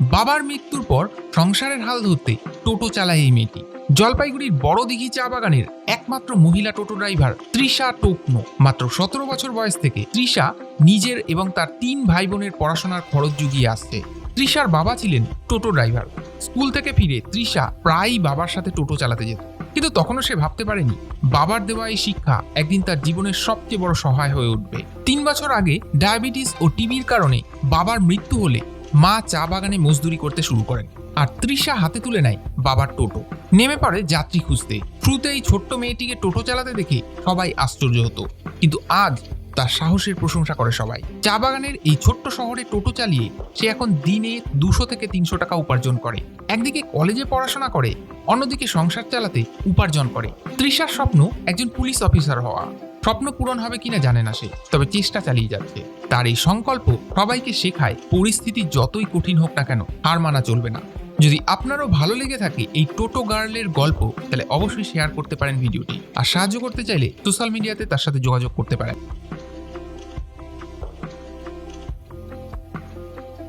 বাবার মৃত্যুর পর সংসারের হাল ধরতে টোটো চালায় এই মেয়েটি। জলপাইগুড়ির বড় দিঘি চা বাগানের একমাত্র মহিলা টোটো ড্রাইভার তৃষা টোকনো। মাত্র সতেরো বছর বয়স থেকে তৃষা নিজের এবং তার তিন ভাই বোনের পড়াশোনার খরচ জুগিয়ে আসছে। তৃষার বাবা ছিলেন টোটো ড্রাইভার। স্কুল থেকে ফিরে তৃষা প্রায়ই বাবার সাথে টোটো চালাতে যেত। কিন্তু তখনও সে ভাবতে পারেনি, বাবার দেওয়া এই শিক্ষা একদিন তার জীবনের সবচেয়ে বড় সহায় হয়ে উঠবে। তিন বছর আগে ডায়াবেটিস ও টিবির কারণে বাবার মৃত্যু হলে মা চা বাগানে মজদুরি করতে শুরু করেন আর তৃষা হাতে তুলে নেয় বাবার টোটো। নেমে পড়ে যাত্রী খুঁজতে। শুরুতে এই ছোট্ট মেয়েটিকে টোটো চালাতে দেখে সবাই আশ্চর্য হতো। কিন্তু আজ তার সাহসের প্রশংসা করে সবাই। চা বাগানের এই ছোট্ট শহরে টোটো চালিয়ে সে এখন দিনে দুশো থেকে তিনশো টাকা উপার্জন করে। একদিকে কলেজে পড়াশোনা করে, অন্যদিকে সংসার চালাতে উপার্জন করে। তৃষার স্বপ্ন একজন পুলিশ অফিসার হওয়া। স্বপ্ন পূরণ হবে কিনা জানে না সে, তবে চেষ্টা চালিয়ে যাচ্ছে। তার এই সংকল্প সবাইকে শেখায়, পরিস্থিতি যতই কঠিন হোক না কেন, হার মানা চলবে না। যদি আপনারও ভালো লেগে থাকে এই টোটো গার্লের গল্প, তাহলে অবশ্যই শেয়ার করতে পারেন ভিডিওটি। আর সাহায্য করতে চাইলে সোশ্যাল মিডিয়াতে তার সাথে যোগাযোগ করতে পারেন।